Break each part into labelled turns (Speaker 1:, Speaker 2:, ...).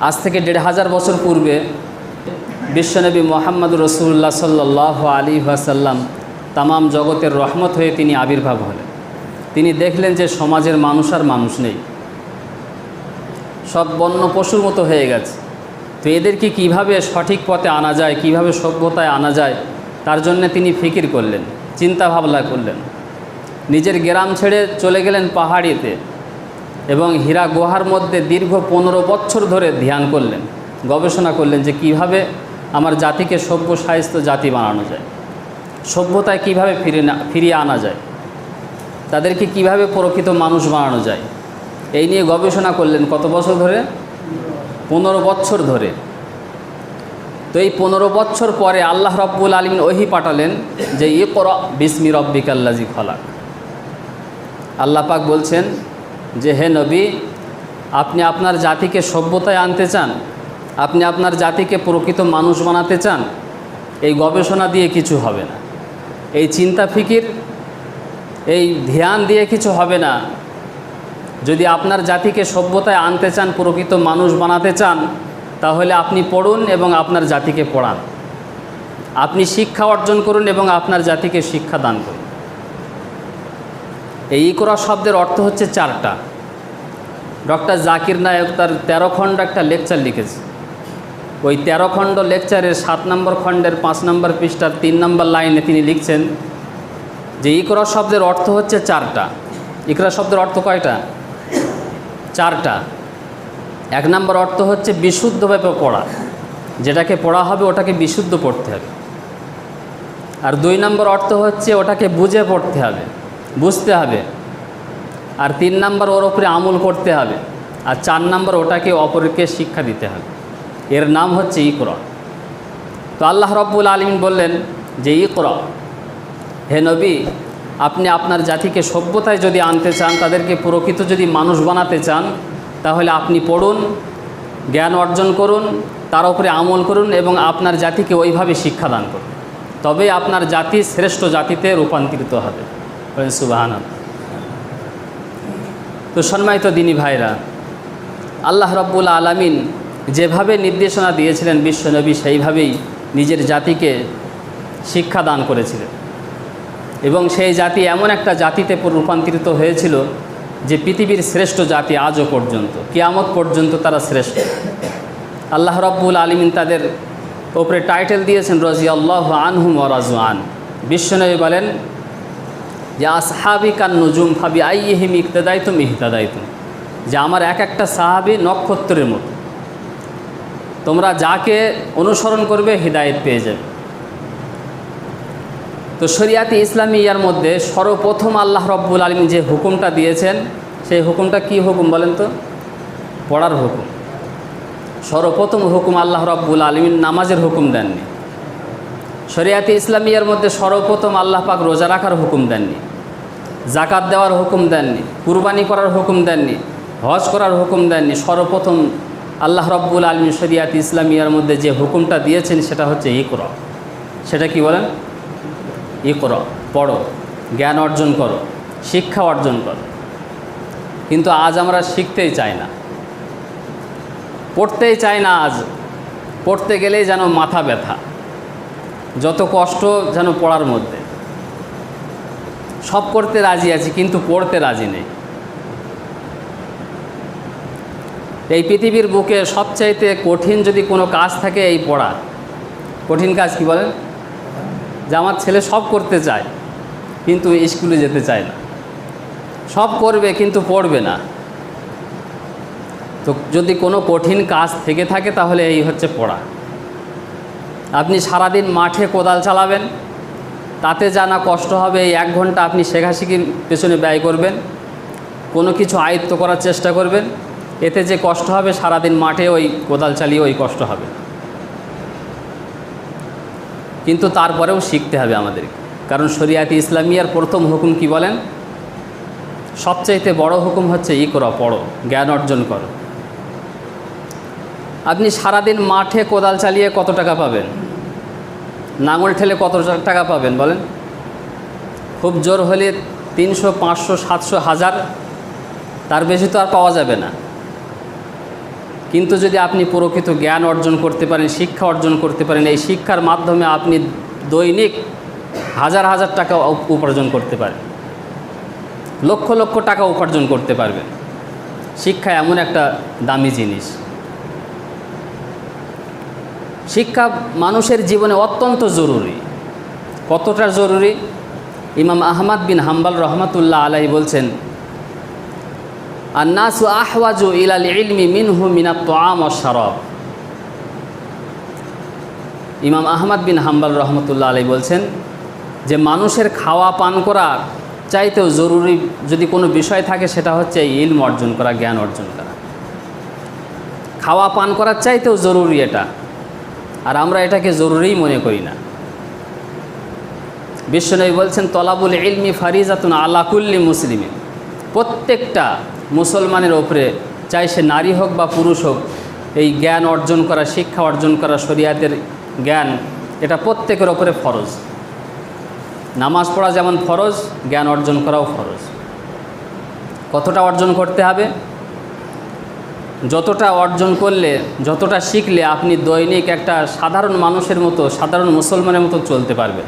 Speaker 1: আজ থেকে দেড় হাজার বছর পূর্বে বিশ্বনবী মোহাম্মদ রসুল্লাহ সাল্লাহ আলী ওয়াসাল্লাম তামাম জগতের রহমত হয়ে তিনি আবির্ভাব হলেন। তিনি দেখলেন যে সমাজের মানুষ আর মানুষ নেই। সব বন্য পশুর মতো হয়ে গেছে। তো এদেরকে কীভাবে সঠিক পথে আনা যায়, কীভাবে সভ্যতায় আনা যায়, তার জন্য তিনি ফিকির করলেন চিন্তা ভাবনা করলেন। নিজের গ্রাম ছেড়ে চলে গেলেন পাহাড়িতে। এবং হীরা গুহার মধ্যে দীর্ঘ পনেরো বছর ধরে ধ্যান করলেন, গবেষণা করলেন যে কীভাবে আমার জাতিকে সভ্য সাহিত্য জাতি বানানো যায়, সভ্যতায় কীভাবে ফিরে না, ফিরিয়ে আনা যায়, তাদেরকে কীভাবে প্রকৃত মানুষ বানানো যায়, এই নিয়ে গবেষণা করলেন কত বছর ধরে? পনেরো বছর ধরে। তো এই পনেরো বছর পরে আল্লাহ রব্বুল আলমিন ওহি পাঠালেন যে ই কর বিসমি রব্বিক আল্লাজি খলাক। আল্লাহ পাক বলছেন যে, হে নবী, আপনি আপনার জাতিকে সভ্যতায় আনতে চান, আপনি আপনার জাতিকে প্রকৃত মানুষ বানাতে চান, এই গবেষণা দিয়ে কিছু হবে না। এই চিন্তা ফিকির, এই ধ্যান দিয়ে কিছু হবে না। যদি আপনার জাতিকে সভ্যতায় আনতে চান, প্রকৃত মানুষ বানাতে চান, তাহলে আপনি পড়ুন এবং আপনার জাতিকে পড়ান। আপনি শিক্ষা অর্জন করুন এবং আপনার জাতিকে শিক্ষা দান করুন। এই ইকরা শব্দের অর্থ হচ্ছে চারটা। ডক্টর জাকির নায়ক তার তেরো খণ্ড একটা লেকচার লিখেছে। ওই তেরো খণ্ড লেকচারের সাত নম্বর খণ্ডের পাঁচ নম্বর পৃষ্ঠার তিন নম্বর লাইনে তিনি লিখছেন যে ইকরা শব্দের অর্থ হচ্ছে চারটা। ইকরা শব্দের অর্থ কয়টা? চারটা। এক নম্বর অর্থ হচ্ছে বিশুদ্ধভাবে পড়া। যেটাকে পড়া হবে ওটাকে বিশুদ্ধ পড়তে হবে। আর দুই নম্বর অর্থ হচ্ছে ওটাকে বুঝে পড়তে হবে। বুঝতে হবে। আর তিন নম্বর ওর ওপরে আমল করতে হবে। আর চার নম্বর ওটাকে অপরকে শিক্ষা দিতে হবে। এর নাম হচ্ছে ইকর। তো আল্লাহ রব্বুল আলমিন বললেন যে, ইকর, হে নবী, আপনি আপনার জাতিকে সভ্যতায় যদি আনতে চান, তাদেরকে প্রকৃত যদি মানুষ বানাতে চান, তাহলে আপনি পড়ুন, জ্ঞান অর্জন করুন, তার উপরে আমল করুন এবং আপনার জাতিকে ওইভাবে শিক্ষাদান করুন। তবে আপনার জাতি শ্রেষ্ঠ জাতিতে রূপান্তরিত হবে। সুবাহান তো সম্মানিত দিনী ভাইরা, আল্লাহ রব্বুল আলমিন যেভাবে নির্দেশনা দিয়েছিলেন বিশ্বনবী সেইভাবেই নিজের জাতিকে শিক্ষা দান করেছিলেন। এবং সেই জাতি এমন একটা জাতিতে রূপান্তরিত হয়েছিল যে পৃথিবীর শ্রেষ্ঠ জাতি আজও পর্যন্ত, কিয়ামত পর্যন্ত তারা শ্রেষ্ঠ। আল্লাহ রব্বুল আলমিন তাদের ওপরে টাইটেল দিয়েছেন রাজি আল্লাহ আনহুম রাজু আন বিশ্বনবী বলেন যে আসহাবি কান নজুম ফাবি আইহিম ইকতাদাইতুম ইহতাদাইতুম। যে আমার এক একটা সাহাবি নক্ষত্রের মতো। তোমরা যাকে অনুসরণ করবে হৃদায়ত পেয়ে যাবে। তো শরিয়াতি ইসলামী ইয়ার মধ্যে সর্বপ্রথম আল্লাহ রব্বুল আলম যে হুকুমটা দিয়েছেন, সেই হুকুমটা কি হুকুম বলেন তো? পড়ার হুকুম। সর্বপ্রথম হুকুম আল্লাহ রব্বুল আলমিন নামাজের হুকুম দেননি। শরিয়াতি ইসলামিয়ার মধ্যে সর্বপ্রথম আল্লাহ পাক রোজা রাখার হুকুম দেননি। জাকাত দেওয়ার হুকুম দেননি, কুরবানি করার হুকুম দেননি, হজ করার হুকুম দেননি। সর্বপ্রথম আল্লাহ রব্বুল আলমী শরিয়াত ইসলামিয়ার মধ্যে যে হুকুমটা দিয়েছেন সেটা হচ্ছে ইকর। সেটা কি বলেন? ইকর। পড়ো, জ্ঞান অর্জন করো, শিক্ষা অর্জন করো। কিন্তু আজ আমরা শিখতেই চাই না। পড়তেই চাই না আজ। পড়তে গেলেই যেন মাথা ব্যথা। যত কষ্ট যেন পড়ার মধ্যে। সব করতে রাজি আছি, কিন্তু পড়তে রাজি নেই। এই পৃথিবীর বুকে সবচাইতে কঠিন যদি কোনো কাজ থাকে, এই পড়া। কঠিন কাজ কি বলেন? যে আমার ছেলে সব করতে চায়, কিন্তু স্কুলে যেতে চায় না। সব করবে, কিন্তু পড়বে না। তো যদি কোনো কঠিন কাজ থেকে থাকে, তাহলে এই হচ্ছে পড়া। আপনি সারাদিন মাঠে কোদাল চালাবেন তাতে জানা কষ্ট হবে এক ঘণ্টা আপনি শেখাশেখির পেছনে ব্যয় করবেন। কোনো কিছু আয়ত্ত করার চেষ্টা করবেন। এতে যে কষ্ট হবে, সারাদিন মাঠে ওই কোদাল চালিয়ে ওই কষ্ট হবে। কিন্তু তারপরেও শিখতে হবে আমাদেরকে। কারণ শরিয়াতি ইসলামিয়ার প্রথম হুকুম কি বলেন? সবচাইতে বড় হুকুম হচ্ছে ই করো, পড়ো, জ্ঞান অর্জন করো। আপনি সারাদিন মাঠে কোদাল চালিয়ে কত টাকা পাবেন? নাঙল ঠেলে কত টাকা পাবেন বলেন? খুব জোর হলে তিনশো, পাঁচশো, সাতশো, হাজার, তার বেশি তো আর পাওয়া যাবে না। কিন্তু যদি আপনি প্রকৃত জ্ঞান অর্জন করতে পারেন, শিক্ষা অর্জন করতে পারেন, এই শিক্ষার মাধ্যমে আপনি দৈনিক হাজার হাজার টাকা উপার্জন করতে পারেন। লক্ষ লক্ষ টাকা উপার্জন করতে পারবেন। শিক্ষা এমন একটা দামি জিনিস। শিক্ষা মানুষের জীবনে অত্যন্ত জরুরি। কতটা জরুরি? ইমাম আহমদ বিন হাম্বাল রহমতুল্লাহ আলাই বলছেন, আন্নাসু আহওয়াজু ইলাল ইলমি মিনহু মিনাত তোয়াম অশারব ইমাম আহমদ বিন হাম্বাল রহমতুল্লাহ আলাই বলছেন, যে মানুষের খাওয়া পান করা চাইতেও জরুরি যদি কোনো বিষয় থাকে, সেটা হচ্ছে ইলম অর্জন করা, জ্ঞান অর্জন করা। খাওয়া পান করার চাইতেও জরুরি এটা। আর আমরা এটাকে জরুরি মনে করি না। বিশ্বনবী বলছেন, তলাবুল ইলমি ফারিজাতুন আলা কুল্লি মুসলিমে প্রত্যেকটা মুসলমানের ওপরে চাই সে নারী হোক বা পুরুষ হোক, এই জ্ঞান অর্জন করা, শিক্ষা অর্জন করা, শরিয়াতের জ্ঞান, এটা প্রত্যেকের ওপরে ফরজ। নামাজ পড়া যেমন ফরজ, জ্ঞান অর্জন করাও ফরজ। কতটা অর্জন করতে হবে? যতটা অর্জন করলে, যতটা শিখলে আপনি দৈনিক একটা সাধারণ মানুষের মতো, সাধারণ মুসলমানের মতো চলতে পারবেন।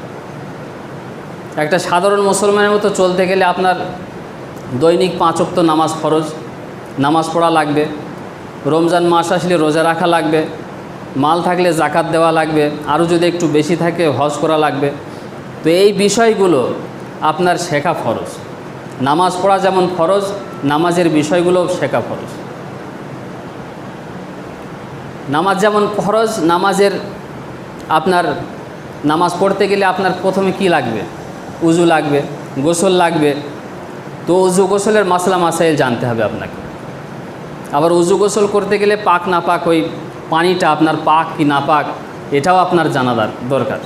Speaker 1: একটা সাধারণ মুসলমানের মতো চলতে গেলে আপনার দৈনিক পাঁচ ওয়াক্ত নামাজ ফরজ, নামাজ পড়া লাগবে, রমজান মাস আসলে রোজা রাখা লাগবে, মাল থাকলে জাকাত দেওয়া লাগবে, আরও যদি একটু বেশি থাকে হজ করা লাগবে। তো এই বিষয়গুলো আপনার শেখা ফরজ। নামাজ পড়া যেমন ফরজ, নামাজের বিষয়গুলোও শেখা ফরজ। নামাজ যেমন ফরজ, নামাজের আপনার নামাজ পড়তে গেলে আপনার প্রথমে কি লাগবে? উজু লাগবে, গোসল লাগবে। তো উজু গোসলের মাসলা মাসাইল জানতে হবে আপনাকে। আবার উজু গোসল করতে গেলে পাক না পাক, ওই পানিটা আপনার পাক কি না পাক, এটাও আপনার জানা দার- দরকার।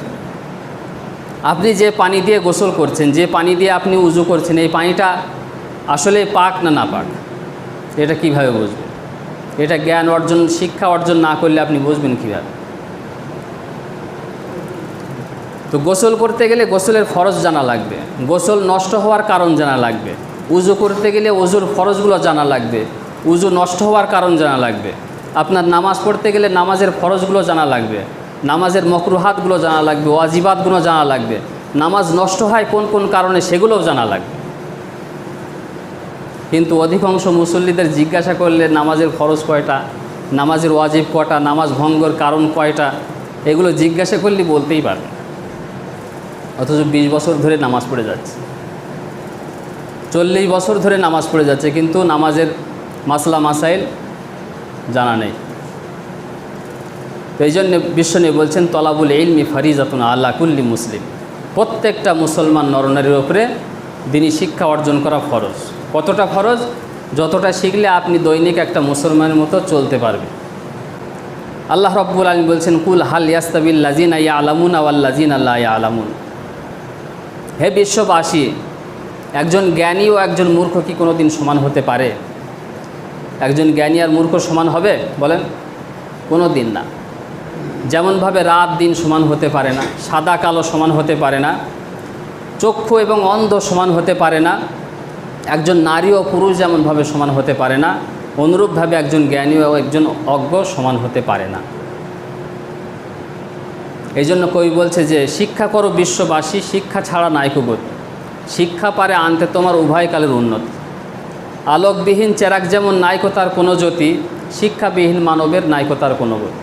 Speaker 1: আপনি যে পানি দিয়ে গোসল করছেন, যে পানি দিয়ে আপনি উজু করছেন, এই পানিটা আসলে পাক না না পাক, এটা কীভাবে বুঝবেন এটা জ্ঞান অর্জন, শিক্ষা অর্জন না করলে আপনি বুঝবেন কীভাবে? তো গোসল করতে গেলে গোসলের ফরজ জানা লাগবে। গোসল নষ্ট হওয়ার কারণ জানা লাগবে। উজু করতে গেলে উজুর ফরজগুলো জানা লাগবে। উজু নষ্ট হওয়ার কারণ জানা লাগবে। আপনার নামাজ পড়তে গেলে নামাজের ফরজগুলো জানা লাগবে। নামাজের মকরুহাতগুলো জানা লাগবে, ওয়াজিবাতগুলো জানা লাগবে। নামাজ নষ্ট হয় কোন কোন কারণে সেগুলোও জানা লাগবে। কিন্তু অধিকাংশ মুসল্লিদের জিজ্ঞাসা করলে নামাজের খরচ কয়টা, নামাজের ওয়াজিব কয়টা নামাজ ভঙ্গর কারণ কয়টা, এগুলো জিজ্ঞাসা করলে বলতেই পারবে। অথচ বিশ বছর ধরে নামাজ পড়ে যাচ্ছে। চল্লিশ বছর ধরে নামাজ পড়ে যাচ্ছে, কিন্তু নামাজের মাসলা মাসাইল জানা নেই। এই জন্য বিশ্বনী বলছেন, তলাবুল ইলমি ফারিজাতুন আল্লাহ কুল্লি মুসলিম। প্রত্যেকটা মুসলমান নরনারীর ওপরে দিনই শিক্ষা অর্জন করা ফরজ। কতটা ফরজ যতটা শিখলে আপনি দৈনিক একটা মুসলমানের মতো চলতে পারবেন। আল্লাহ রব্বুল আলম বলছেন, কুল হাল ইয়াস্তাবিল লাজিন আইয়া আলামুন আওয়াল্লাজিন আল্লাহ আলামুন হে বিশ্ববাসী, একজন জ্ঞানী ও একজন মূর্খ কি কোনো দিন সমান হতে পারে? একজন জ্ঞানী আর মূর্খ সমান হবে? বলেন কোনো দিন না। যেমনভাবে রাত দিন সমান হতে পারে না, সাদা কালো সমান হতে পারে না, চক্ষু এবং অন্ধ সমান হতে পারে না একজন নারী ও পুরুষ যেমনভাবে সমান হতে পারে না, অনুরূপভাবে একজন জ্ঞানী ও একজন অজ্ঞ সমান হতে পারে না। এই জন্য কবি বলছে যে, শিক্ষা করো বিশ্ববাসী, শিক্ষা ছাড়া নাইকুবোধ শিক্ষা পারে আনতে তোমার উভয়কালের উন্নতি। আলোকবিহীন চেরাক যেমন নাইকতার কোনো জ্যোতি, শিক্ষাবিহীন মানবের নাইকতার কোনো গতি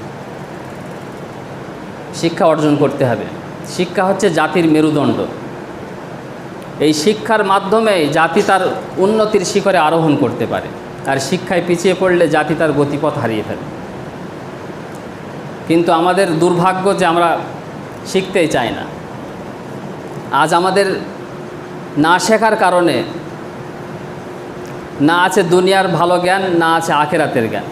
Speaker 1: শিক্ষা অর্জন করতে হবে। শিক্ষা হচ্ছে জাতির মেরুদণ্ড। এই শিক্ষার মাধ্যমে জাতি তার উন্নতির শিখরে আরোহণ করতে পারে। আর শিক্ষায় পিছিয়ে পড়লে জাতি তার গতিপথ হারিয়ে ফেলে। কিন্তু আমাদের দুর্ভাগ্য যে আমরা শিখতেই চাই না। আজ আমাদের না শেখার কারণে না আছে দুনিয়ার ভালো জ্ঞান, না আছে আখেরাতের জ্ঞান।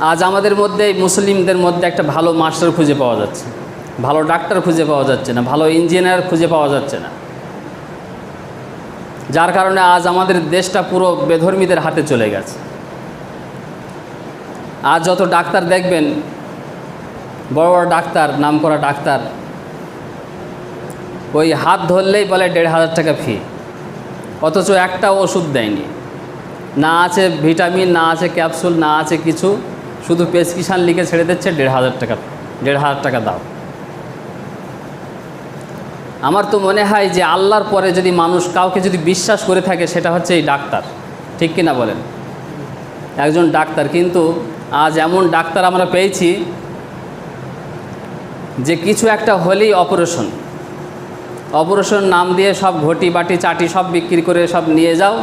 Speaker 1: আজ আমাদের মধ্যে মুসলিমদের মধ্যে একটা ভালো মাস্টার খুঁজে পাওয়া যাচ্ছে। ভালো ডাক্তার খুঁজে পাওয়া যাচ্ছে না, ভালো ইঞ্জিনিয়ার খুঁজে পাওয়া যাচ্ছে না। যার কারণে আজ আমাদের দেশটা পুরো বেধর্মীদের হাতে চলে গেছে। আজ যত ডাক্তার দেখবেন, বড় বড় ডাক্তার নাম করা ডাক্তার, ওই হাত ধরলেই বলে দেড় হাজার টাকা ফি অথচ একটা ওষুধ দেয়নি। না আছে ভিটামিন না আছে ক্যাপসুল না আছে কিছু, শুধু প্রেসক্রিপশান লিখে ছেড়ে দিচ্ছে, দেড় হাজার টাকা, দেড় হাজার টাকা দাও। আমার তো মনে হয় যে আল্লাহর পরে যদি মানুষ কাউকে যদি বিশ্বাস করে থাকে, সেটা হচ্ছে এই ডাক্তার। ঠিক কিনা বলেন? একজন ডাক্তার। কিন্তু আজ এমন ডাক্তার আমরা পেয়েছি যে কিছু একটা হলেই অপারেশন। অপারেশন নাম দিয়ে সব ঘটি, বাটি, চাটি সব বিক্রি করে সব নিয়ে যাও,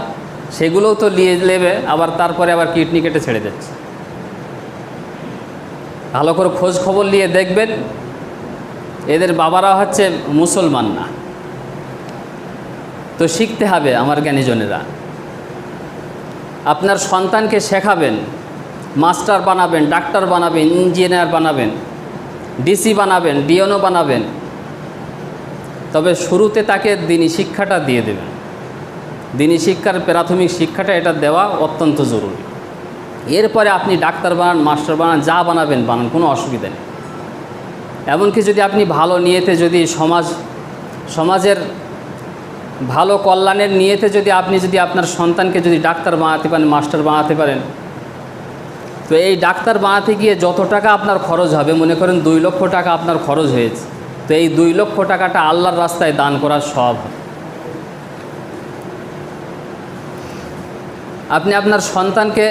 Speaker 1: সেগুলোও তো নিয়ে নেবে, আবার তারপরে আবার কিডনি কেটে ছেড়ে যাচ্ছে ভালো করে খোঁজ খবর নিয়ে দেখবেন এদের বাবারা হচ্ছে মুসলমান না। তো শিখতে হবে আমার জ্ঞানীজনেরা আপনার সন্তানকে শেখাবেন, মাস্টার বানাবেন, ডাক্তার বানাবেন, ইঞ্জিনিয়ার বানাবেন, ডিসি বানাবেন, ডিএনও বানাবেন। তবে শুরুতে তাকে দিনী শিক্ষাটা দিয়ে দেবেন। দিনী শিক্ষার প্রাথমিক শিক্ষাটা এটা দেওয়া অত্যন্ত জরুরি। এরপরে আপনি ডাক্তার বানান, মাস্টার বানান, যা বানাবেন বানান, কোনো অসুবিধা নেই। এমনকি যদি আপনি ভালো নিয়েতে যদি সমাজ, সমাজের ভালো কল্যাণের নিয়েতে যদি আপনি যদি আপনার সন্তানকে যদি ডাক্তার বানাতে পারেন, মাস্টার বানাতে পারেন, তো এই ডাক্তার বানাতে গিয়ে যত টাকা আপনার খরচ হবে, মনে করেন দুই লক্ষ টাকা আপনার খরচ হয়েছে, তো এই দুই লক্ষ টাকাটা আল্লাহর রাস্তায় দান করার সব আপনি আপনার সন্তানকে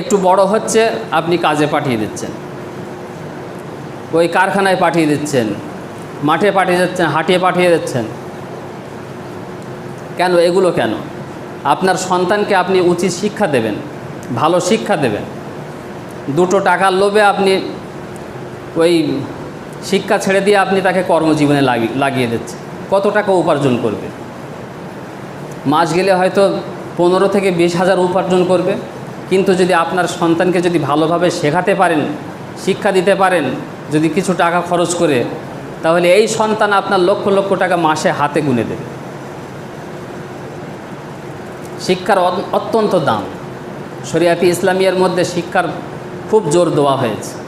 Speaker 1: একটু বড় হচ্ছে, আপনি কাজে পাঠিয়ে দিচ্ছেন। ওই কারখানায় পাঠিয়ে দিচ্ছেন, মাঠে পাঠিয়ে দিচ্ছেন, হাটিয়ে পাঠিয়ে দিচ্ছেন। কেন, এগুলো কেন? আপনার সন্তানকে আপনি উচিত শিক্ষা দেবেন, ভালো শিক্ষা দেবেন। দুটো টাকার লোভে আপনি ওই শিক্ষা ছেড়ে দিয়ে আপনি তাকে কর্মজীবনে লাগি, লাগিয়ে দিচ্ছেন। কত টাকা উপার্জন করবে? মাস গেলে হয়তো পনেরো থেকে বিশ হাজার উপার্জন করবে। কিন্তু যদি আপনার সন্তানকে যদি ভালোভাবে শেখাতে পারেন, শিক্ষা দিতে পারেন যদি কিছু টাকা খরচ করে, তাহলে এই সন্তান আপনার লক্ষ লক্ষ টাকা মাসে হাতে গুনে দেবে। শিক্ষার অত্যন্ত দাম। শরিয়াতি ইসলামিয়ার মধ্যে শিক্ষার খুব জোর দেওয়া হয়েছে।